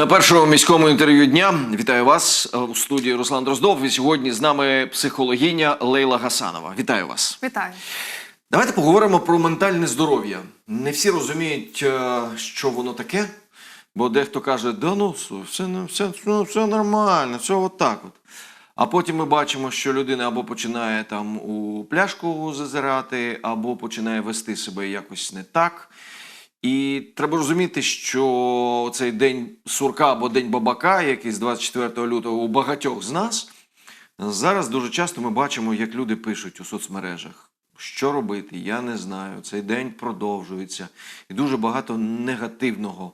На першому міському інтерв'ю дня вітаю вас е, у студії Руслан Дроздов. І сьогодні з нами психологиня Лейла Гасанова. Вітаю вас. Вітаю. Давайте поговоримо про ментальне здоров'я. Не всі розуміють, е, що воно таке, бо дехто каже, да ну все, не- все, ну, все нормально, все отак от. А потім ми бачимо, що людина або починає там у пляшку зазирати, або починає вести себе якось не так. І треба розуміти, що цей день сурка або день бабака, який з 24 лютого у багатьох з нас, зараз дуже часто ми бачимо, як люди пишуть у соцмережах. Що робити, я не знаю. Цей день продовжується. І дуже багато негативного.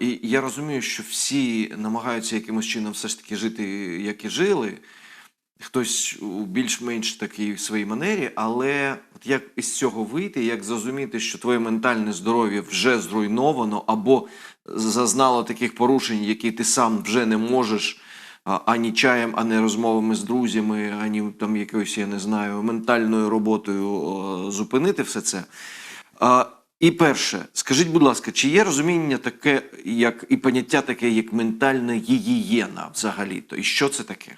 І я розумію, що всі намагаються якимось чином все ж таки жити, як і жили. Хтось у більш-менш такій своїй манері, але от як із цього вийти, як зрозуміти, що твоє ментальне здоров'я вже зруйновано, або зазнало таких порушень, які ти сам вже не можеш ані чаєм, ані розмовами з друзями, ані там якоюсь, я не знаю, ментальною роботою зупинити все це. І перше, скажіть, будь ласка, чи є розуміння таке, як і поняття таке, як ментальна гігієна взагалі-то? І що це таке?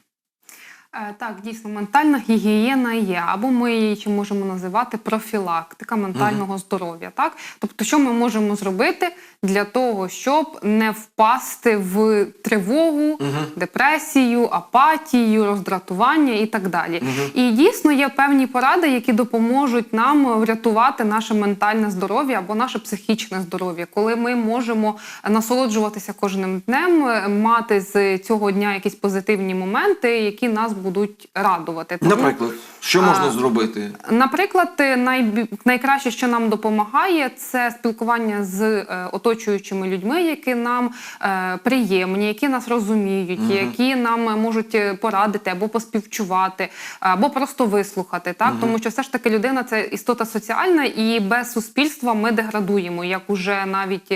Е, Так, дійсно, ментальна гігієна є, або ми її ще можемо називати профілактика ментального здоров'я. Так, тобто, що ми можемо зробити для того, щоб не впасти в тривогу, депресію, апатію, роздратування і так далі. І дійсно є певні поради, які допоможуть нам врятувати наше ментальне здоров'я або наше психічне здоров'я, коли ми можемо насолоджуватися кожним днем, е, мати з цього дня якісь позитивні моменти, які нас будуть радувати. Тому- Наприклад, що можна А, зробити? Наприклад, найбі- найкраще, що нам допомагає, це спілкування з е, оточуючими людьми, які нам е, приємні, які нас розуміють, які нам можуть е, порадити або поспівчувати, або просто вислухати. Так, тому що все ж таки людина це істота соціальна, і без суспільства ми деградуємо, як уже навіть.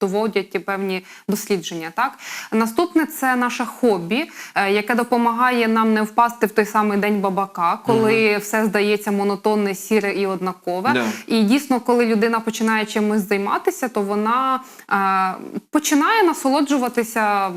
Доводять певні дослідження. Так наступне це наше хобі, е, яке допомагає нам не впасти в той самий день бабака, коли все здається монотонне, сіре і однакове. Да. І дійсно, коли людина починає чимось займатися, то вона е, починає насолоджуватися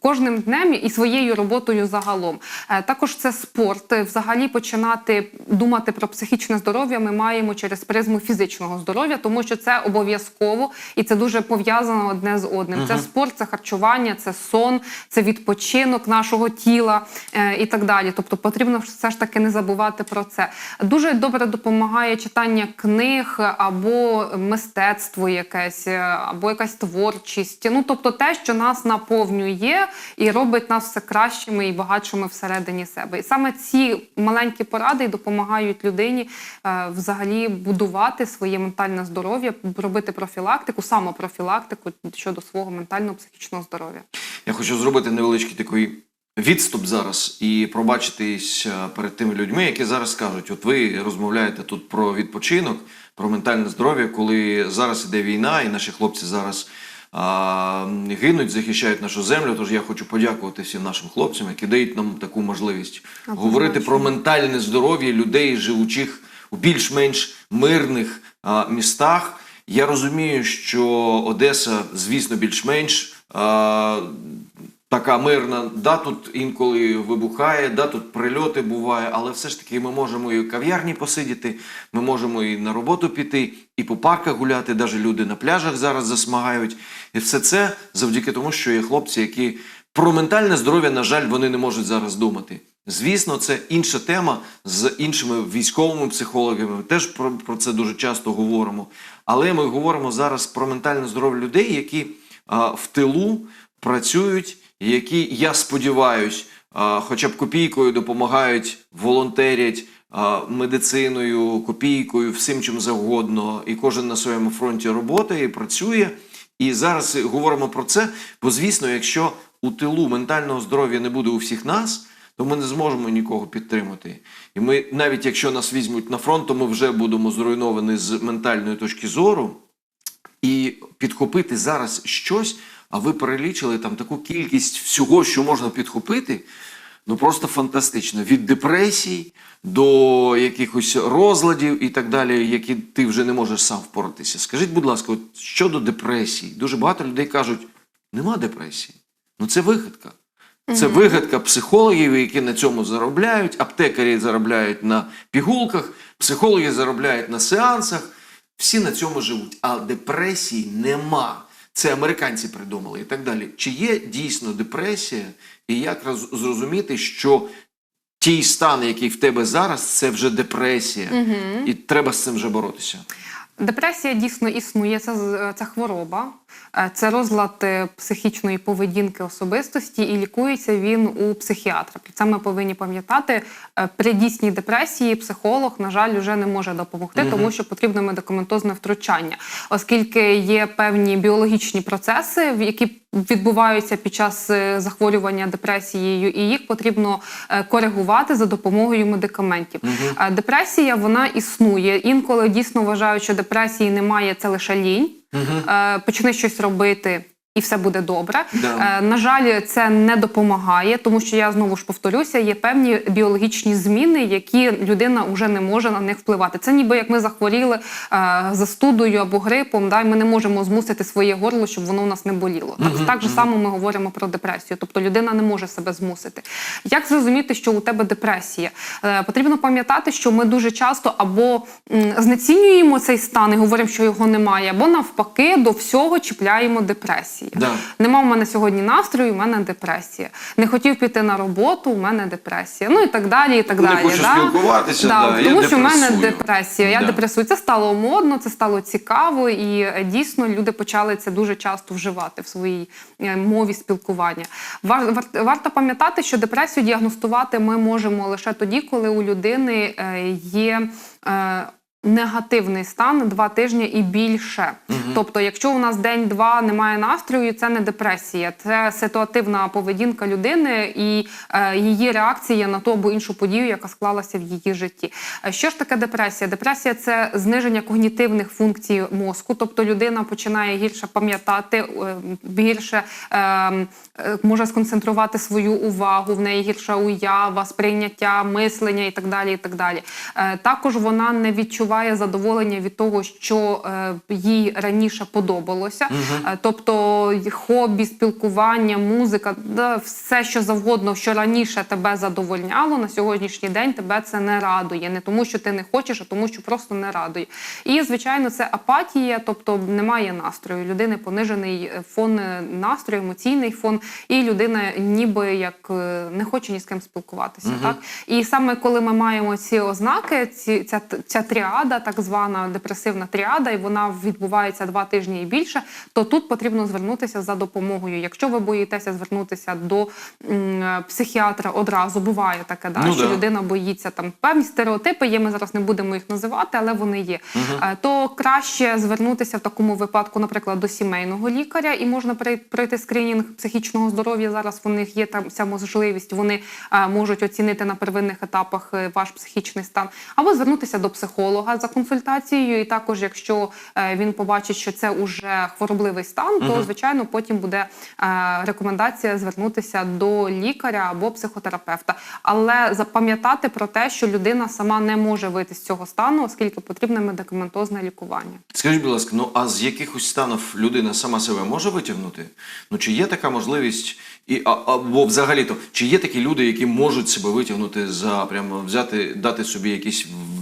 кожним днем і своєю роботою загалом. Е, також це спорт. Взагалі починати думати про психічне здоров'я ми маємо через призму фізичного здоров'я, тому що це обов'язково і це дуже пов'язано одне з одним. Це спорт, це харчування, це сон, це відпочинок нашого тіла е, і так далі. Тобто потрібно все ж таки не забувати про це. Дуже добре допомагає читання книг або мистецтво якесь, е, або якась творчість. Ну тобто те, що нас наповнює і робить нас все кращими і багатшими всередині себе. І саме ці маленькі поради допомагають людині е, взагалі будувати своє ментальне здоров'я, робити профілактику, самопрофілактику щодо свого ментального психічного здоров'я. Я хочу зробити невеличкий такий відступ зараз і пробачитись е, перед тими людьми, які зараз кажуть: от ви розмовляєте тут про відпочинок, про ментальне здоров'я, коли зараз іде війна, і наші хлопці зараз. Гинуть, захищають нашу землю. Тож я хочу подякувати всім нашим хлопцям, які дають нам таку можливість Однозначно. говорити про ментальне здоров'я людей, живучих у більш-менш мирних а, містах. Я розумію, що Одеса, звісно, більш-менш така мирна. Да, тут інколи вибухає, да, тут прильоти буває, але все ж таки ми можемо і в кав'ярні посидіти, ми можемо і на роботу піти, і по парках гуляти. Навіть люди на пляжах зараз засмагають. І все це завдяки тому, що є хлопці, які про ментальне здоров'я, на жаль, вони не можуть зараз думати. Звісно, це інша тема з іншими військовими психологами. Ми теж про, про це дуже часто говоримо. Але ми говоримо зараз про ментальне здоров'я людей, які а, в тилу працюють, які, я сподіваюсь, а, хоча б копійкою допомагають, волонтерять а, медициною, копійкою, всім чим завгодно, і кожен на своєму фронті роботи і працює. І зараз говоримо про це, бо звісно, якщо у тилу ментального здоров'я не буде у всіх нас, то ми не зможемо нікого підтримати. І ми, навіть якщо нас візьмуть на фронт, то ми вже будемо зруйновані з ментальної точки зору. І підхопити зараз щось, а ви перелічили там таку кількість всього, що можна підхопити. Ну просто фантастично. Від депресій до якихось розладів і так далі, які ти вже не можеш сам впоратися. Скажіть, будь ласка, от щодо депресії, дуже багато людей кажуть: Нема депресії. Ну це вигадка. Це вигадка психологів, які на цьому заробляють, аптекарі заробляють на пігулках, психологи заробляють на сеансах. Всі на цьому живуть. А депресії нема. Це американці придумали і так далі. Чи є дійсно депресія, і як роз- зрозуміти, що ті стан, який в тебе зараз, це вже депресія, і треба з цим вже боротися. Депресія дійсно існує. Це, це хвороба, Е, це розлад е, психічної поведінки особистості, і лікується він у психіатра. Це ми повинні пам'ятати. Е, При дійсній депресії психолог, на жаль, вже не може допомогти, тому що потрібно медикаментозне втручання, оскільки є певні біологічні процеси, які відбуваються під час е, захворювання депресією, і їх потрібно е, коригувати за допомогою медикаментів. Угу. Депресія вона існує. Інколи дійсно вважають, що депресії немає, це лише лінь. Угу. Почни щось робити. І все буде добре. Да. Е, на жаль, це не допомагає, тому що я знову ж повторюся, є певні біологічні зміни, які людина вже не може на них впливати. Це ніби як ми захворіли е, застудою або грипом, да, і ми не можемо змусити своє горло, щоб воно у нас не боліло. Так, так же само ми говоримо про депресію. Тобто людина не може себе змусити. Як зрозуміти, що у тебе депресія? Е, потрібно пам'ятати, що ми дуже часто або м, знецінюємо цей стан і говоримо, що його немає, або навпаки до всього чіпляємо депресію. Да. Нема в мене сьогодні настрою, у мене депресія. Не хотів піти на роботу, у мене депресія. Ну і так далі. і так Не далі. хочу спілкуватися, да, я тому що в мене депресую. депресія. Я Да. депресую. Це стало модно, це стало цікаво, і е, дійсно люди почали це дуже часто вживати в своїй е, мові спілкування. Вар, вар- варто пам'ятати, що депресію діагностувати ми можемо лише тоді, коли у людини е, є. е, Негативний стан два тижні і більше. Тобто, якщо у нас день-два немає настрою, це не депресія, це ситуативна поведінка людини і е, її реакція на ту або іншу подію, яка склалася в її житті. Е, Що ж таке депресія? Депресія це зниження когнітивних функцій мозку, тобто людина починає гірше пам'ятати, е, гірше е, е, може сконцентрувати свою увагу, в неї гірша уява, сприйняття, мислення і так далі. І так далі. Е, Також вона не відчуває задоволення від того, що е, їй раніше подобалося. Е, Тобто хобі, спілкування, музика, да, все що завгодно, що раніше тебе задовольняло, на сьогоднішній день тебе це не радує. Не тому, що ти не хочеш, а тому, що просто не радує. І звичайно, це апатія, тобто немає настрою. Людини понижений фон е, настрою, емоційний фон, і людина ніби як не хоче ні з ким спілкуватися. Так і саме коли ми маємо ці ознаки, ці ця, ця тріада, так звана депресивна тріада, і вона відбувається два тижні і більше, то тут потрібно звернутися за допомогою. Якщо ви боїтеся звернутися до м, психіатра одразу, буває таке, да, Ну що да. людина боїться там певні стереотипи. Є, ми зараз не будемо їх називати, але вони є. Е, То краще звернутися в такому випадку, наприклад, до сімейного лікаря, і можна прой- пройти скринінг психічного здоров'я. Зараз в них є там ця можливість. Вони е, можуть оцінити на первинних етапах е, ваш психічний стан, або звернутися до психолога за консультацією. І також, якщо е, він побачить, що це уже хворобливий стан, то звичайно потім буде е, рекомендація звернутися до лікаря або психотерапевта. Але запам'ятати про те, що людина сама не може вийти з цього стану, оскільки потрібне медикаментозне лікування. Скажіть, будь ласка, ну а з якихось станів людина сама себе може витягнути? Ну чи є така можливість, і а, або взагалі-то, чи є такі люди, які можуть себе витягнути за прямо взяти, дати собі в-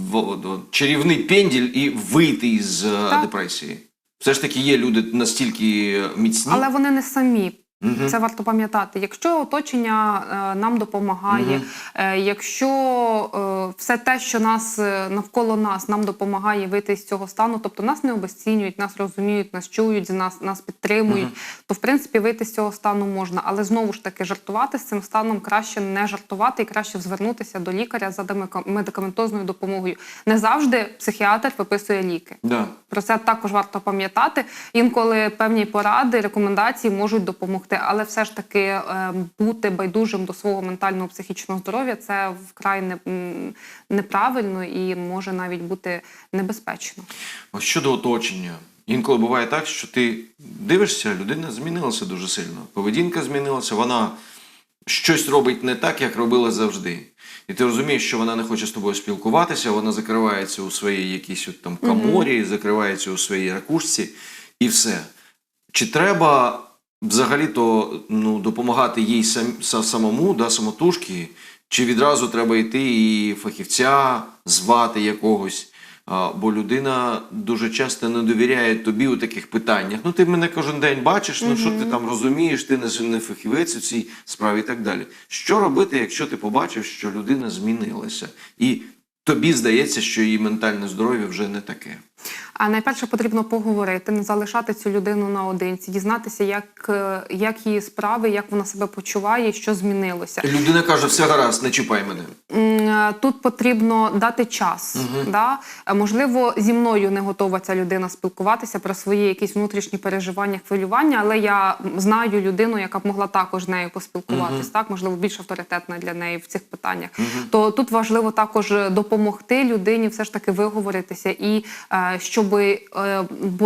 чарівний пенділь і вийти із е, Так. депресії? Все ж таки є люди настільки міцні. Але вони не самі. Мгм. Це варто пам'ятати. Якщо оточення е, нам допомагає, е, якщо е, все те, що нас е, навколо нас нам допомагає вийти з цього стану, тобто нас не обесцінюють, нас розуміють, нас чують, нас, нас підтримують, то в принципі вийти з цього стану можна. Але знову ж таки жартувати з цим станом краще не жартувати і краще звернутися до лікаря за медикаментозною допомогою. Не завжди психіатр виписує ліки. Да. Про це також варто пам'ятати. Інколи певні поради, рекомендації можуть допомогти, але все ж таки е, бути байдужим до свого ментального психічного здоров'я це вкрай не, неправильно і може навіть бути небезпечно. Щодо оточення. Інколи буває так, що ти дивишся, людина змінилася дуже сильно. Поведінка змінилася, вона щось робить не так, як робила завжди. І ти розумієш, що вона не хоче з тобою спілкуватися, вона закривається у своїй якійсь от там каморі, закривається у своїй ракушці, і все. Чи треба взагалі-то ну, допомагати їй сам, самому, да, самотужки, чи відразу треба йти і фахівця звати якогось. А, бо людина дуже часто не довіряє тобі у таких питаннях. Ну, ти мене кожен день бачиш, ну що ти там розумієш, ти не, не фахівець у цій справі і так далі. Що робити, якщо ти побачив, що людина змінилася, і тобі здається, що її ментальне здоров'я вже не таке? А найперше потрібно поговорити, не залишати цю людину наодинці, дізнатися, як, е, як її справи, як вона себе почуває, що змінилося. Людина каже, все гаразд, не чіпай мене. Е, Тут потрібно дати час. Да? Е, Можливо, зі мною не готова ця людина спілкуватися про свої якісь внутрішні переживання, хвилювання, але я знаю людину, яка б могла також з нею поспілкуватись, так можливо, більш авторитетна для неї в цих питаннях. То тут важливо також допомогти людині все ж таки виговоритися і щоб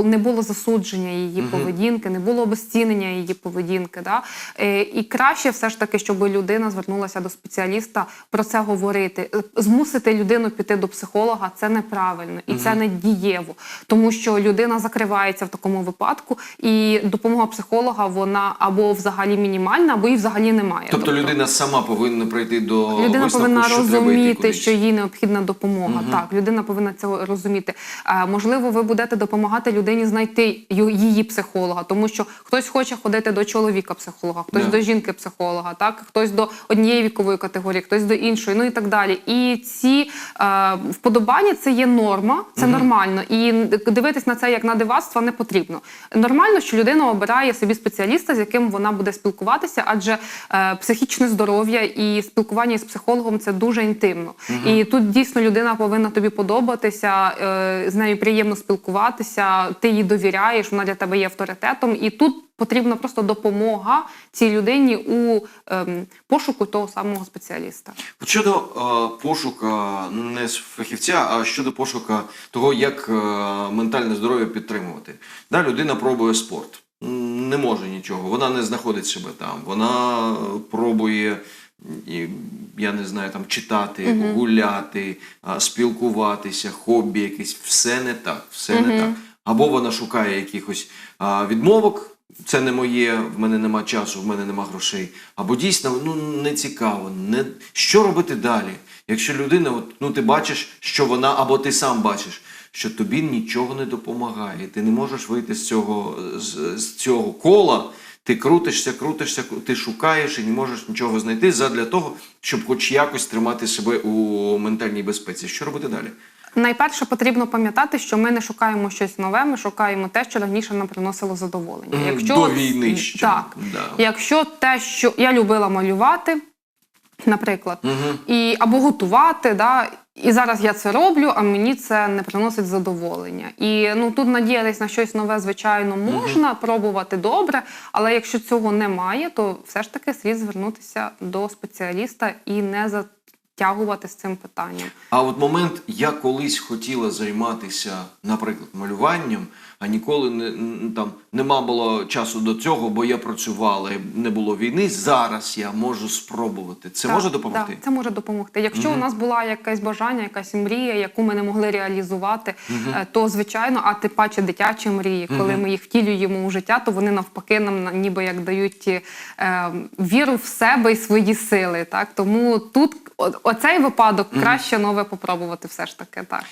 не було засудження її поведінки, не було обезцінення її поведінки. Да? Е, І краще все ж таки, щоб людина звернулася до спеціаліста про це говорити. Е, Змусити людину піти до психолога це неправильно і це не дієво, тому що людина закривається в такому випадку, і допомога психолога вона або взагалі мінімальна, або її взагалі немає. Тобто людина сама повинна прийти до Людина висновку, повинна що треба йти розуміти, що їй необхідна допомога. Так, людина повинна цього розуміти. Можливо, ви будете допомагати людині знайти її психолога, тому що хтось хоче ходити до чоловіка психолога, хтось Да. до жінки психолога, так хтось до однієї вікової категорії, хтось до іншої, ну і так далі. І ці е, вподобання це є норма, це нормально. І дивитись на це як на дивацтво не потрібно. Нормально, що людина обирає собі спеціаліста, з яким вона буде спілкуватися, адже е, психічне здоров'я і спілкування з психологом це дуже інтимно. І тут дійсно людина повинна тобі подобатися, е, з нею приємно спілкуватися, ти їй довіряєш, вона для тебе є авторитетом. І тут потрібна просто допомога цій людині у ем, пошуку того самого спеціаліста. Щодо е, пошука не з фахівця, а щодо пошука того, як е, ментальне здоров'я підтримувати. Да, людина пробує спорт. Не може нічого, вона не знаходить себе там. Вона пробує, і, я не знаю, там читати, гуляти, спілкуватися, хобі якесь. Все не так. Все не так. Або вона шукає якихось а, відмовок. Це не моє, в мене нема часу, в мене нема грошей. Або дійсно ну не цікаво. Не що робити далі? Якщо людина, от, ну ти бачиш, що вона, або ти сам бачиш, що тобі нічого не допомагає, ти не можеш вийти з цього, з, з цього кола. Ти крутишся, крутишся, ти шукаєш і не можеш нічого знайти задля того, щоб хоч якось тримати себе у ментальній безпеці. Що робити далі? Найперше потрібно пам'ятати, що ми не шукаємо щось нове, ми шукаємо те, що раніше нам приносило задоволення. Якщо до війни ще. так, Да. якщо те, що я любила малювати, наприклад, і або готувати, да. І зараз я це роблю, а мені це не приносить задоволення. І ну тут надіятись на щось нове, звичайно, можна пробувати добре, але якщо цього немає, то все ж таки слід звернутися до спеціаліста і не затягувати з цим питанням. А от момент, я колись хотіла займатися, наприклад, малюванням, а ніколи не там нема було часу до цього, бо я працювала не було війни. Зараз я можу спробувати. Це Так, може допомогти? Так, це може допомогти. Якщо у нас була якесь бажання, якась мрія, яку ми не могли реалізувати, е, то звичайно, а тим паче дитячі мрії, коли ми їх втілюємо у життя, то вони навпаки нам на- ніби як дають е, віру в себе і свої сили. Так тому тут оцей випадок краще нове попробувати, все ж таки так.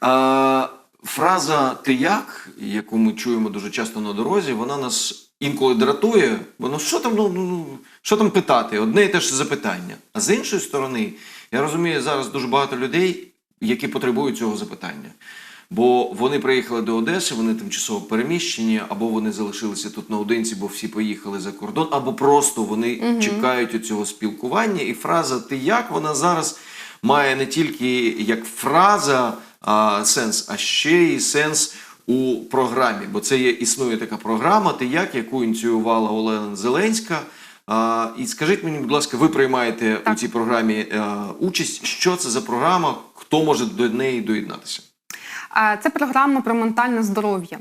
А, фраза ти як, яку ми чуємо дуже часто на дорозі, вона нас інколи дратує, бо ну що там, ну, ну, ну, що там питати? Одне і те ж запитання. А з іншої сторони, я розумію зараз дуже багато людей, які потребують цього запитання. Бо вони приїхали до Одеси, вони тимчасово переміщені, або вони залишилися тут наодинці, бо всі поїхали за кордон, або просто вони чекають у цього спілкування. І фраза ти як вона зараз має не тільки як фраза а, сенс, а ще й сенс у програмі. Бо це є існує така програма, ти як, яку ініціювала Олена Зеленська. А, і скажіть мені, будь ласка, ви приймаєте у цій програмі а, участь? Що це за програма? Хто може до неї доєднатися? Це програма про ментальне здоров'я.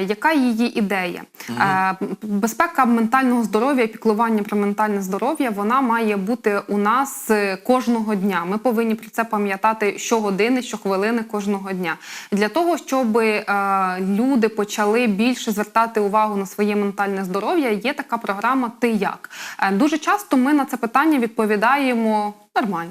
Яка її ідея? Е, Безпека ментального здоров'я піклування про ментальне здоров'я вона має бути у нас е, кожного дня. Ми повинні про це пам'ятати щогодини, щохвилини кожного дня. Для того, щоб е, люди почали більше звертати увагу на своє ментальне здоров'я, є така програма Ти як. Е, Дуже часто ми на це питання відповідаємо. Нормально,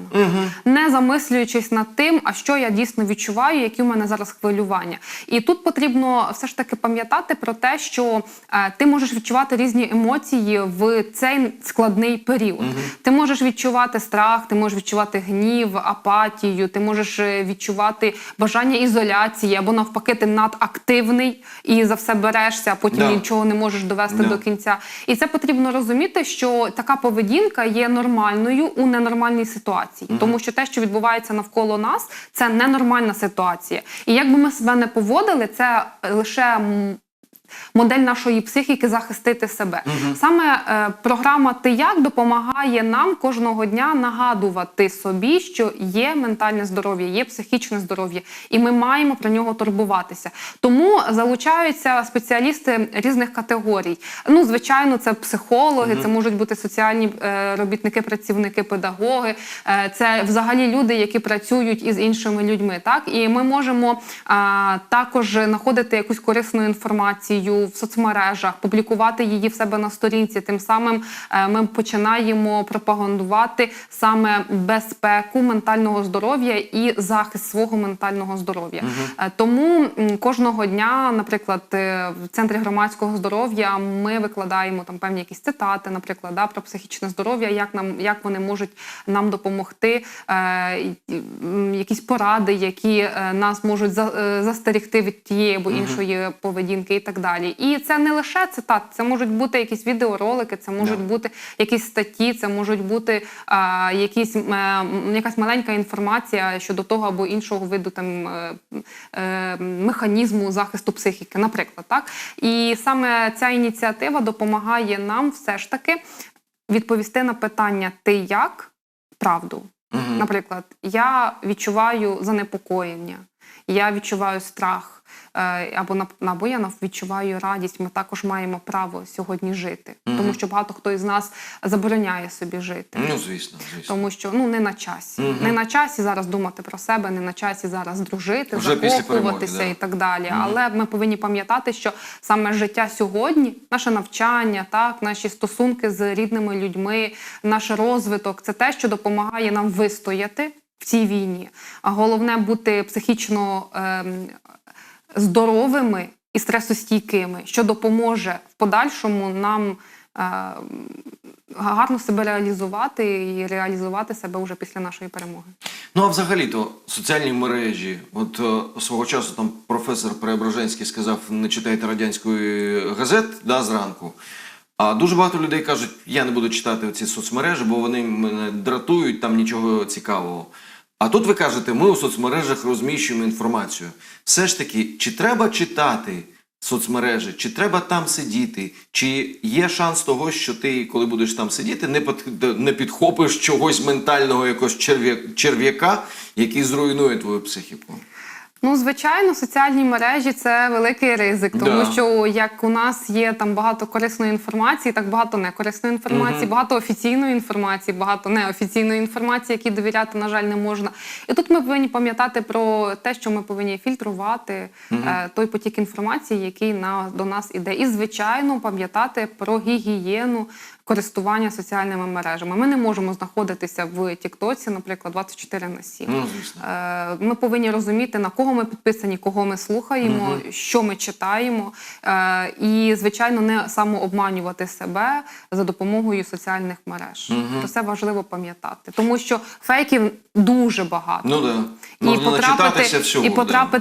не замислюючись над тим, а що я дійсно відчуваю, які у мене зараз хвилювання. І тут потрібно все ж таки пам'ятати про те, що е, ти можеш відчувати різні емоції в цей складний період. Ти можеш відчувати страх, ти можеш відчувати гнів, апатію, ти можеш е, відчувати бажання ізоляції або навпаки, ти надактивний і за все берешся, а потім Да. нічого не можеш довести Да. до кінця. І це потрібно розуміти, що така поведінка є нормальною у ненормальній ситуації, тому що те, що відбувається навколо нас, це ненормальна ситуація. І як би ми себе не поводили, це лише. Модель нашої психіки захистити себе. Саме е, програма Ти як допомагає нам кожного дня нагадувати собі, що є ментальне здоров'я, є психічне здоров'я, і ми маємо про нього турбуватися. Тому залучаються спеціалісти різних категорій. Ну, звичайно, це психологи, це можуть бути соціальні е, робітники, працівники, педагоги, е, це взагалі люди, які працюють із іншими людьми. Так і ми можемо а, також знаходити якусь корисну інформацію в соцмережах, публікувати її в себе на сторінці. Тим самим ми починаємо пропагандувати саме безпеку ментального здоров'я і захист свого ментального здоров'я. Е, Тому кожного дня, наприклад, в центрі громадського здоров'я ми викладаємо там певні якісь цитати, наприклад, да, про психічне здоров'я, як нам як вони можуть нам допомогти, е, якісь поради, які нас можуть за, застерегти від тієї або іншої поведінки, і так далі. І це не лише цитати, це можуть бути якісь відеоролики, це можуть бути якісь статті, це можуть бути е, якісь е, якась маленька інформація щодо того або іншого виду там е, е, механізму захисту психіки, наприклад, так? І саме ця ініціатива допомагає нам все ж таки відповісти на питання Ти як? правду. Наприклад, я відчуваю занепокоєння, я відчуваю страх, е, або або я відчуваю радість. Ми також маємо право сьогодні жити, тому що багато хто із нас забороняє собі жити. Ну, звісно, звісно. Тому що ну не на часі, не на часі зараз думати про себе, не на часі зараз дружити, Вже закохуватися перемоги, да. і так далі. Але ми повинні пам'ятати, що саме життя сьогодні, наше навчання, так, наші стосунки з рідними людьми, наш розвиток це те, що допомагає нам вистояти в цій війні. А головне бути психічно ем, здоровими і стресостійкими, що допоможе в подальшому нам. е, Гарно себе реалізувати і реалізувати себе вже після нашої перемоги. Ну а взагалі-то соціальні мережі, от е, свого часу там професор Преображенський сказав, не читайте радянської газет да, зранку. А дуже багато людей кажуть, я не буду читати ці соцмережі, бо вони мене дратують, там нічого цікавого. А тут ви кажете, ми у соцмережах розміщуємо інформацію. Все ж таки, чи треба читати соцмережі, чи треба там сидіти, чи є шанс того, що ти, коли будеш там сидіти, не, не підхопиш чогось ментального, якогось черв'я- черв'яка, який зруйнує твою психіку? Ну, звичайно, соціальні мережі це великий ризик, тому Да. що як у нас є там багато корисної інформації, так багато некорисної інформації, багато офіційної інформації, багато неофіційної інформації, які довіряти, на жаль, не можна. І тут ми повинні пам'ятати про те, що ми повинні фільтрувати е, той потік інформації, який на до нас іде. І звичайно, пам'ятати про гігієну. Користування соціальними мережами. Ми не можемо знаходитися в Тіктоці, наприклад, 24 на 7. Ну. Е, Ми повинні розуміти, на кого ми підписані, кого ми слухаємо, що ми читаємо, Е, і, звичайно, не самообманювати себе за допомогою соціальних мереж. Про це важливо пам'ятати, тому що фейків дуже багато. Ну да. І Можна потрапити, всього. і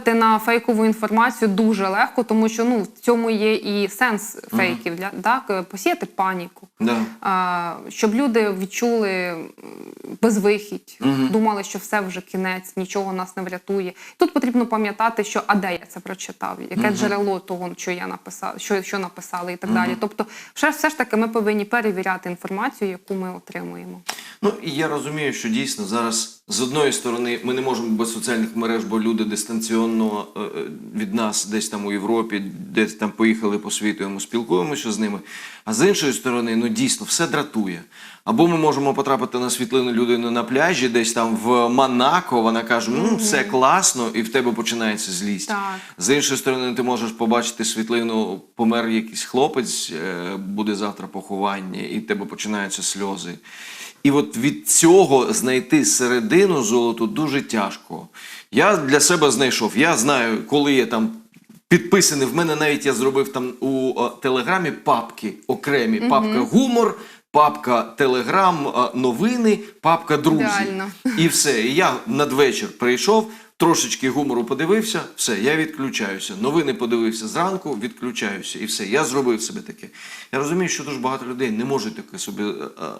да. на фейкову інформацію дуже легко, тому що ну в цьому є і сенс фейків для так посіяти паніку. Да. А, щоб люди відчули безвихідь, думали, що все вже кінець, нічого нас не врятує. Тут потрібно пам'ятати, що а де я це прочитав, яке джерело того, що я написав, що, що написали, і так далі. Тобто, все, все ж таки, ми повинні перевіряти інформацію, яку ми отримуємо. Ну і я розумію, що дійсно зараз з одної сторони ми не можемо без соціальних мереж, бо люди дистанційно е, е, від нас, десь там у Європі, десь там поїхали по світу, і ми спілкуємося з ними. А з іншої сторони, ну дійсно все дратує. Або ми можемо потрапити на світлину людини на пляжі, десь там в Монако. Вона каже: ну все класно, і в тебе починається злість. Так. З іншої сторони, ти можеш побачити світлину, помер якийсь хлопець, е, буде завтра поховання, і в тебе починаються сльози. І от від цього знайти середину золоту дуже тяжко. Я для себе знайшов. Я знаю, коли я там підписаний. В мене навіть я зробив там у е, телеграмі папки окремі. Папка гумор, папка телеграм, е, новини, папка друзі. Ідеально. І все. І я надвечір прийшов, трошечки гумору подивився, все, я відключаюся. Новини подивився зранку, відключаюся. І все. Я зробив себе таке. Я розумію, що дуже багато людей не можуть таке собі е,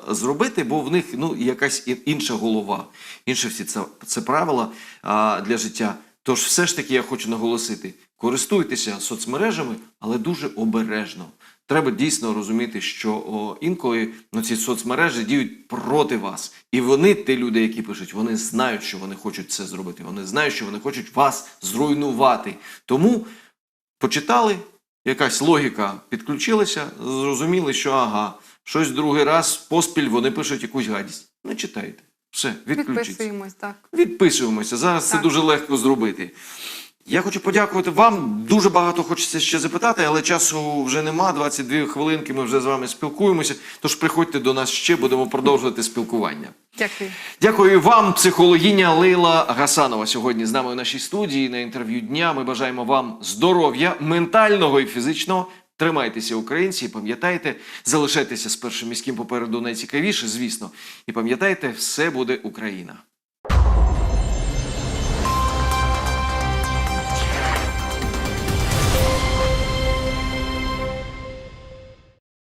е, зробити, бо в них ну, якась інша голова. Інші всі це, це правила а, для життя. Тож, все ж таки, я хочу наголосити: користуйтеся соцмережами, але дуже обережно. Треба дійсно розуміти, що о, інколи ну, ці соцмережі діють проти вас. І вони, ті люди, які пишуть, вони знають, що вони хочуть це зробити. Вони знають, що вони хочуть вас зруйнувати. Тому почитали, якась логіка підключилася, зрозуміли, що ага, щось другий раз поспіль вони пишуть якусь гадість. Не читайте. Все, відключіться. Підписуємось, так. Відписуємося. Зараз це дуже легко зробити. Я хочу подякувати вам. Дуже багато хочеться ще запитати, але часу вже нема. 22 хвилинки. Ми вже з вами спілкуємося. Тож приходьте до нас ще, будемо продовжувати спілкування. Дякую. Дякую вам, психологиня Лейла Гасанова. Сьогодні з нами у нашій студії на інтерв'ю дня. Ми бажаємо вам здоров'я, ментального і фізичного. Тримайтеся, українці, і пам'ятайте, залишайтеся з першим міським попереду найцікавіше, звісно. І пам'ятайте, все буде Україна.